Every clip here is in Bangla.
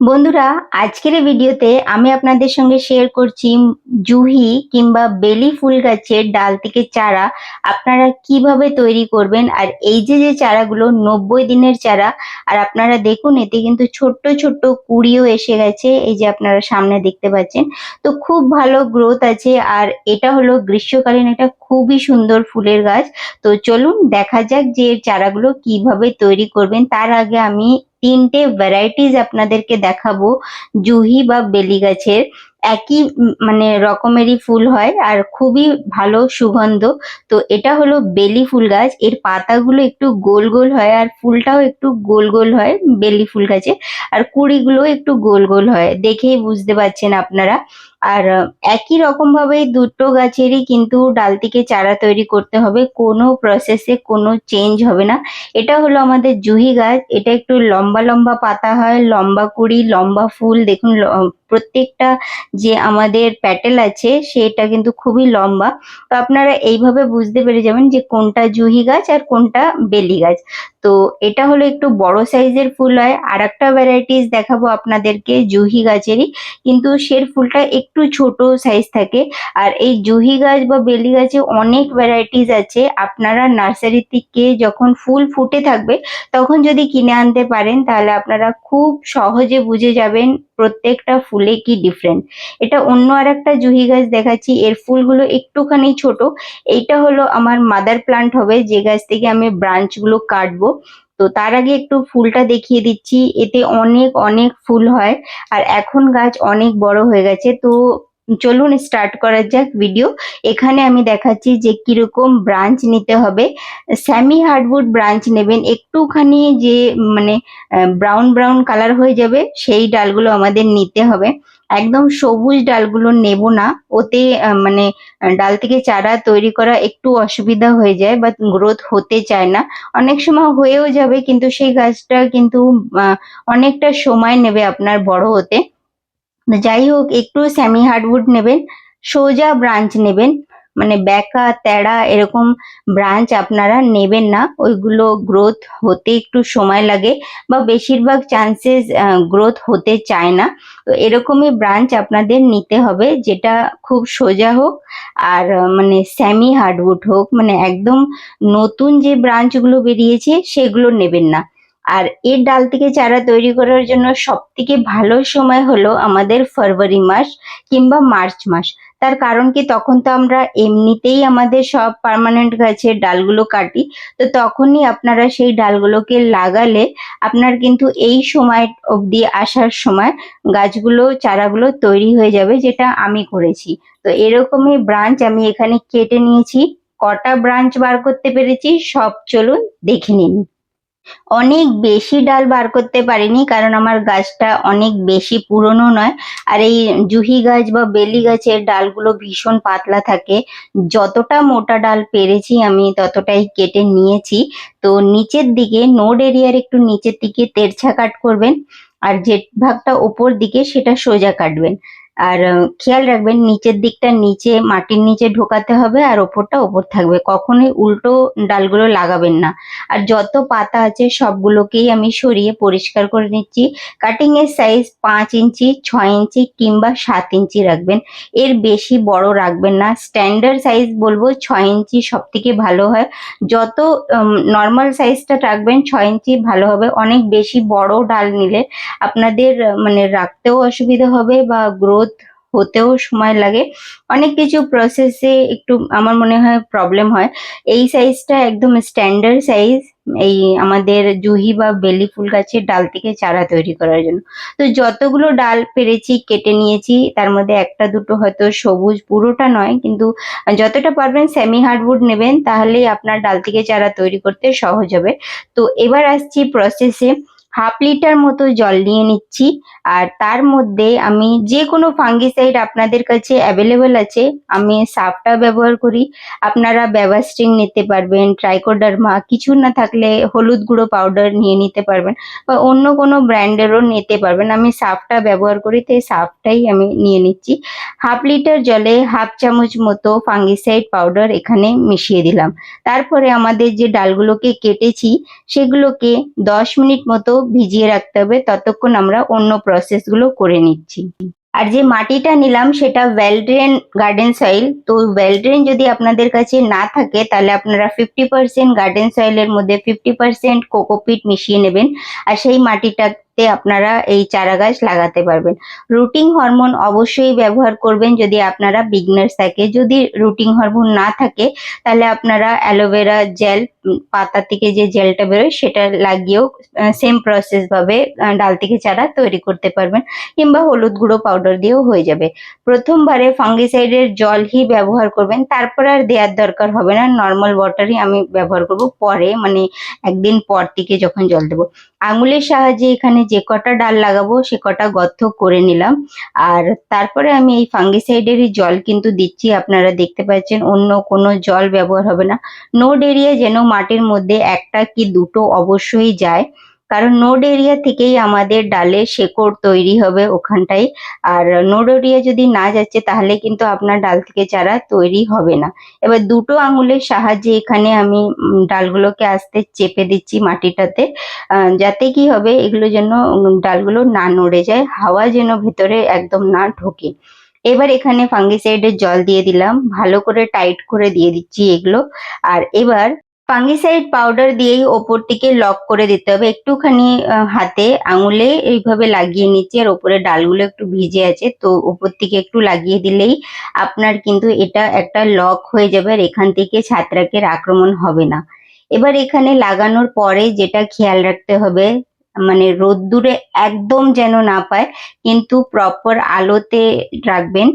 বন্ধুরা, আজকের ভিডিওতে আমি আপনাদের সঙ্গে শেয়ার করছি জুহি কিংবা বেলি ফুল গাছের ডাল থেকে চারা। আপনারা কীভাবে তৈরি করবেন আর এই যে যে চারাগুলো, নব্বই দিনের চারা, আর আপনারা দেখুন, এতে কিন্তু ছোট্ট ছোট্ট কুড়িও এসে গেছে, এই যে আপনারা সামনে দেখতে পাচ্ছেন। তো খুব ভালো গ্রোথ আছে, আর এটা হলো গ্রীষ্মকালীন একটা খুবই সুন্দর ফুলের গাছ। তো চলুন, দেখা যাক যে চারাগুলো কীভাবে তৈরি করবেন। তার আগে আমি তিনটে ভ্যারাইটিস আপনাদেরকে দেখাবো, জুহি বা বেলি গাছের। একই মানে রকমেরই ফুল হয় আর খুবই ভালো সুগন্ধ। তো এটা হলো বেলি ফুল গাছ। এর পাতাগুলো একটু গোল গোল হয় আর ফুলটাও একটু গোল গোল হয় বেলি ফুল গাছে। আর কুড়িগুলো একটু গোল গোল হয়। দেখেই বুঝতে পারছেন আপনারা। আর একই রকম ভাবে দুটো গাছেরই কিন্তু ডাল থেকে চারা তৈরি করতে হবে। কোনো প্রসেসে কোনো চেঞ্জ হবে না। এটা হলো আমাদের জুহি গাছ। এটা একটু লম্বা লম্বা পাতা হয়, লম্বা কুড়ি, লম্বা ফুল। দেখুন প্রত্যেকটা যে আমাদের প্যাটেল আছে, সেটা কিন্তু খুবই লম্বা। তো আপনারা এইভাবে বুঝতে পেরে যাবেন যে কোনটা জুহি গাছ আর কোনটা বেলি গাছ। তো এটা হলো একটু বড় সাইজের ফুল হয়। আর একটা ভ্যারাইটিস দেখাবো আপনাদেরকে জুহি গাছেরই। কিন্তু সের ফুলটা একটু ছোট সাইজ থাকে। আর এই জুহি গাছ বা বেলি গাছে অনেক ভ্যারাইটিস আছে। আপনারা নার্সারি থেকে যখন ফুল ফুটে থাকবে, তখন যদি কিনে আনতে পারেন, তাহলে আপনারা খুব সহজে বুঝে যাবেন প্রত্যেকটা ফুলে কি ডিফারেন্ট এটা অন্য আর একটা জুহি গাছ দেখাচ্ছি। এর ফুলগুলো একটুখানি ছোট। এইটা হলো আমার মাদার প্লান্ট হবে। যে গাছ থেকে আমি ব্রাঞ্চগুলো কাটবো। তো তার আগে একটু ফুলটা দেখিয়ে দিচ্ছি। এতে অনেক অনেক ফুল হয় আর এখন গাছ অনেক বড় হয়ে গেছে। তো চলুন স্টার্ট করা যাক ভিডিও এখানে আমি দেখাচ্ছি যে কীরকম ব্রাঞ্চ নিতে হবে। স্যামি হার্ডউড ব্রাঞ্চ নেবেন। একটুখানি যে মানে ব্রাউন ব্রাউন কালার হয়ে যাবে, সেই ডালগুলো আমাদের নিতে হবে। একদম সবুজ ডালগুলো নেব না। ওতে মানে ডাল থেকে চারা তৈরি করা একটু অসুবিধা হয়ে যায় বা গ্রোথ হতে চায় না। অনেক সময় হয়েও যাবে, কিন্তু সেই গাছটা কিন্তু অনেকটা সময় নেবে আপনার বড় হতে। যাই হোক, একটু স্যামি হার্ডউড নেবেন, সোজা ব্রাঞ্চ নেবেন। মানে ব্যাকা তেড়া এরকম ব্রাঞ্চ আপনারা নেবেন না। ওইগুলো গ্রোথ হতে একটু সময় লাগে বা বেশিরভাগ চান্সেস গ্রোথ হতে চায় না। তো এরকমই ব্রাঞ্চ আপনাদের নিতে হবে যেটা খুব সোজা হোক আর মানে স্যামি হার্ডউড হোক। মানে একদম নতুন যে ব্রাঞ্চগুলো বেরিয়েছে সেগুলো নেবেন না। আর এর ডাল থেকে চারা তৈরি করার জন্য সব থেকে ভালো সময় হলো আমাদের ফরওয়ারি মাস কিংবা মার্চ মাস। তার কারণ কি? তখন তো আমরা এমনিতেই আমাদের সব পার্মানেন্ট গাছের ডালগুলো কাটি। তো তখনই আপনারা সেই ডালগুলোকে লাগালে আপনার কিন্তু এই সময় অবধি আসার সময় গাছগুলো, চারাগুলো তৈরি হয়ে যাবে যেটা আমি করেছি। তো এরকমই ব্রাঞ্চ আমি এখানে কেটে নিয়েছি। কটা ব্রাঞ্চ বার করতে পেরেছি? সব চলুন দেখে নিন। অনেক বেশি ডাল বার করতে পারিনি, কারণ আমার গাছটা অনেক বেশি পুরনো নয়। আর এই জুহি গাছ বা বেলি গাছের ডালগুলো ভীষণ পাতলা থাকে। যতটা মোটা ডাল পেরেছি আমি ততটাই কেটে নিয়েছি। তো নিচের দিকে, নোড এরিয়ার একটু নিচের দিকে তেরছা কাট করবেন, আর যে ভাগটা ওপর দিকে সেটা সোজা কাটবেন। আর খেয়াল রাখবেন নিচের দিকটা নিচে মাটির নিচে ঢোকাতে হবে আর ওপরটা ওপর থাকবে। কখনোই উল্টো ডালগুলো লাগাবেন না। আর যত পাতা আছে সবগুলোকেই আমি সরিয়ে পরিষ্কার করে নিচ্ছি। কাটিং এর সাইজ পাঁচ ইঞ্চি, ছয় ইঞ্চি কিংবা সাত ইঞ্চি রাখবেন। এর বেশি বড় রাখবেন না। স্ট্যান্ডার্ড সাইজ বলব ছয় ইঞ্চি সব থেকে ভালো হয়। যত নর্মাল সাইজটা রাখবেন ছয় ইঞ্চি ভালো হবে। অনেক বেশি বড় ডাল নিলে আপনাদের মানে রাখতেও অসুবিধা হবে বা গ্রোথ হতেও সময় লাগে। অনেক কিছু প্রসেসে একটু আমার মনে হয় প্রবলেম হয়। এই সাইজটা একদম স্ট্যান্ডার্ড সাইজ এই আমাদের জুহি বা বেলি ফুল গাছের ডাল থেকে চারা তৈরি করার জন্য। তো যতগুলো ডাল পেরেছি, কেটে নিয়েছি, তার মধ্যে একটা দুটো হয়তো সবুজ পুরোটা নয়, কিন্তু যতটা পারবেন সেমি হার্ডউড নেবেন, তাহলেই আপনার ডাল থেকে চারা তৈরি করতে সহজ হবে। তো এবার আসছি প্রসেসে হাফ লিটার মতো জল নিয়ে নিচ্ছি। আর তার মধ্যে আমি যে কোনো ফাঙ্গিসাইড আপনাদের কাছে অ্যাভেলেবল আছে, আমি সাপটা ব্যবহার করি। আপনারা ব্যাবাস্টিং নিতে পারবেন ট্রাইকোডার্মা কিছু না থাকলে হলুদ গুঁড়ো পাউডার নিয়ে নিতে পারবেন বা অন্য কোনো ব্র্যান্ডেরও নিতে পারবেন। আমি সাপটা ব্যবহার করি, তাই সাপটাই আমি নিয়ে নিচ্ছি। হাফ লিটার জলে হাফ চামচ মতো ফাঙ্গিসাইড পাউডার এখানে মিশিয়ে দিলাম। তারপরে আমাদের যে ডালগুলোকে কেটেছি, সেগুলোকে দশ মিনিট মতো ভিজিয়ে রাখতে হবে, ততক্ষণ আমরা অন্য প্রসেসগুলো করে নিচ্ছি। আর যে মাটিটা নিলাম সেটা ওয়েলড্রেন গার্ডেন সয়েল তো ওয়েলড্রেন যদি আপনাদের কাছে না থাকে, তাহলে আপনারা ফিফটি পার্সেন্ট গার্ডেন সয়েলের মধ্যে ফিফটি পার্সেন্ট কোকোপিট মিশিয়ে নেবেন। আর সেই মাটিটাতে আপনারা এই চারা গাছ লাগাতে পারবেন। রুটিং হরমোন অবশ্যই ব্যবহার করবেন যদি আপনারা বিগনার্স থাকে। যদি রুটিং হরমোন না থাকে, তাহলে আপনারা অ্যালোভেরা জেল পাতা থেকে যে জেলটা বেরোয়, সেটা লাগিয়েও সেম প্রসেস ভাবে ডাল থেকে চারা তৈরি করতে পারবেন, কিংবা হলুদ গুঁড়ো পাউডার দিয়েও হয়ে যাবে। প্রথমবারে ফাঙ্গিসাইডের জলই ব্যবহার করবেন, তারপর আর দেওয়ার দরকার হবে না। নর্মাল ওয়াটারই আমি ব্যবহার করব পরে মানে একদিন পর থেকে যখন জল দেবো। আঙুলের সাহায্যে এখানে যে কটা ডাল লাগাবো, সে কটা গর্ত করে নিলাম। আর তারপরে আমি এই ফাঙ্গিসাইডেরই জল কিন্তু দিচ্ছি, আপনারা দেখতে পাচ্ছেন, অন্য কোনো জল ব্যবহার হবে না। নোড এরিয়া যেন মাটির মধ্যে একটা কি দুটো অবশ্যই যায়। কারণ নোড এরিয়া থেকেই আমাদের ডালের শেকড় তৈরি হবে ওখানটাই আর নোড এরিয়া যদি না যাচ্ছে, তাহলে কিন্তু আপনার ডাল থেকে চারা তৈরি হবে না। এবার দুটো আঙুলের সাহায্যে এখানে আমি ডালগুলোকে আস্তে চেপে দিচ্ছি মাটিটাতে যাতে কি হবে, এগুলো যেন ডালগুলো না নড়ে যায়, হাওয়া যেন ভেতরে একদম না ঢোকে। এবার এখানে ফাঙ্গিসাইডের জল দিয়ে দিলাম, ভালো করে টাইট করে দিয়ে দিচ্ছি এগুলো। আর এবার ফাঙ্গিসাইড পাউডার দিয়েই ওপর থেকে লক করে দিতে হবে। একটুখানি হাতে আঙুলে এইভাবে লাগিয়ে নিচ্ছি আর ওপরে ডালগুলো একটু ভিজে আছে, তো ওপর থেকে একটু লাগিয়ে দিলেই আপনার কিন্তু এটা একটা লক হয়ে যাবে আর এখান থেকে ছাত্রাকের আক্রমণ হবে না। এবার এখানে লাগানোর পরে যেটা খেয়াল রাখতে হবে মানে রোদ্দুরে একদম যেন না পায়, কিন্তু প্রপার আলোতে রাখবেন।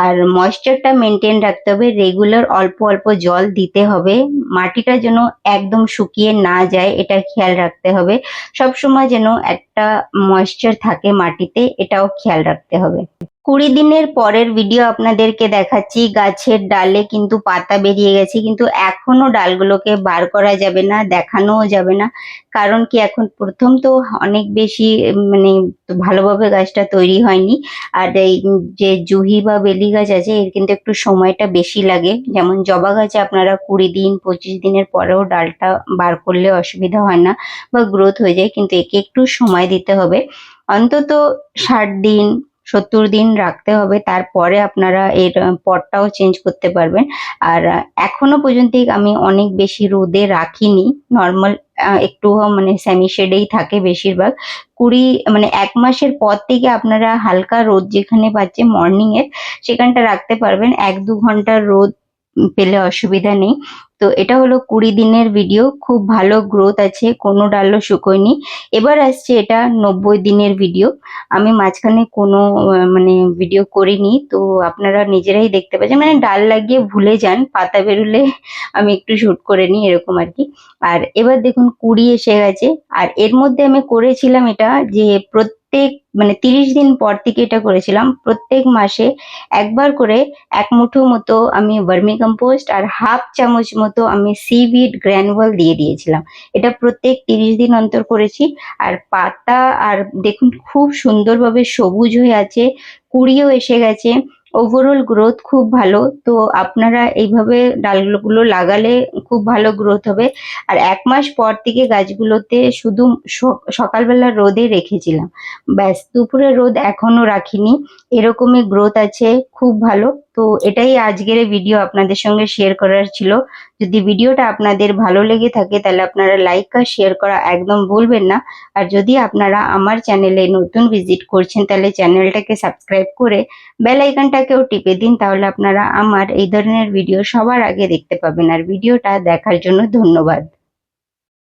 আর ময়েশ্চারটা মেনটেন রাখতে হবে। রেগুলার অল্প অল্প জল দিতে হবে। মাটিটা যেন একদম শুকিয়ে না যায়, এটা খেয়াল রাখতে হবে। সবসময় যেন একটা ময়েশ্চার থাকে মাটিতে, এটাও খেয়াল রাখতে হবে। কুড়ি দিনের পরের ভিডিও আপনাদেরকে দেখাচ্ছি। গাছের ডালে কিন্তু পাতা বেরিয়ে গেছে, কিন্তু এখনও ডালগুলোকে বার করা যাবে না, দেখানোও যাবে না। কারণ কি, এখন প্রথম তো অনেক বেশি মানে ভালোভাবে গাছটা তৈরি হয়নি। আর এই যে জুহি বা বেলি গাছ আছে, এর কিন্তু একটু সময়টা বেশি লাগে। যেমন জবা গাছে আপনারা কুড়ি দিন, পঁচিশ দিনের পরেও ডালটা বার করলে অসুবিধা হয় না বা গ্রোথ হয়ে যায়, কিন্তু একে একটু সময় দিতে হবে। অন্তত ষাট দিন সত্তর দিন রাখতে হবে, তারপরে আপনারা এর পটটাও চেঞ্জ করতে পারবেন। আর এখনও পর্যন্ত আমি অনেক বেশি রোদে রাখিনি। নর্মাল একটু মানে সেমি শেডেই থাকে বেশিরভাগ। কুড়ি মানে এক মাসের পর থেকে আপনারা হালকা রোদ যেখানে পাচ্ছে মর্নিং এর সেখানটা রাখতে পারবেন। এক দু ঘণ্টার রোদ পেলে অসুবিধা নেই। তো এটা হলো কুড়ি দিনের ভিডিও খুব ভালো গ্রোথ আছে, কোনো ডালও শুকোয়নি। এবার আসছে এটা নব্বই দিনের ভিডিও আমি মাঝখানে কোনো মানে ভিডিও করিনি, তো আপনারা নিজেরাই দেখতে পাচ্ছেন। মানে ডাল লাগিয়ে ভুলে যান, পাতা বেরোলে আমি একটু শ্যুট করে নিই, এরকম আর কি। আর এবার দেখুন, কুড়ি এসে গেছে। আর এর মধ্যে আমি করেছিলাম এটা যে প্রত্যেক মানে তিরিশ দিন পর থেকে এটা করেছিলাম। প্রত্যেক মাসে একবার করে এক মুঠো মতো আমি ভার্মি কম্পোস্ট আর হাফ চামচ মতো আমি সিভিড গ্র্যানুয়াল দিয়ে দিয়েছিলাম। এটা প্রত্যেক তিরিশ দিন অন্তর করেছি। আর পাতা আর দেখুন, খুব সুন্দরভাবে সবুজ হয়ে আছে, কুড়িও এসে গেছে। ওভারঅল গ্রোথ খুব ভালো। তো আপনারা এইভাবে ডালগুলো লাগালে খুব ভালো গ্রোথ হবে। আর এক মাস পর থেকে গাছগুলোতে শুধু সকালবেলা রোদে রেখেছিলাম। ব্যাস, দুপুরে রোদ এখনও রাখিনি। এরকমই গ্রোথ আছে। খুব ভালো। তো এটাই আজকের ভিডিও আপনাদের সঙ্গে শেয়ার করার ছিল। যদি ভিডিওটা আপনাদের ভালো লেগে থাকে, তাহলে আপনারা লাইক আর শেয়ার করা একদম ভুলবেন না। আর যদি আপনারা আমার চ্যানেলে নতুন ভিজিট করছেন, তাহলে চ্যানেলটাকে সাবস্ক্রাইব করে বেল আইকনটাকেও টিপে দিন, তাহলে আপনারা আমার এই ধরনের ভিডিও সবার আগে দেখতে পাবেন। আর ভিডিওটা দেখার জন্য ধন্যবাদ।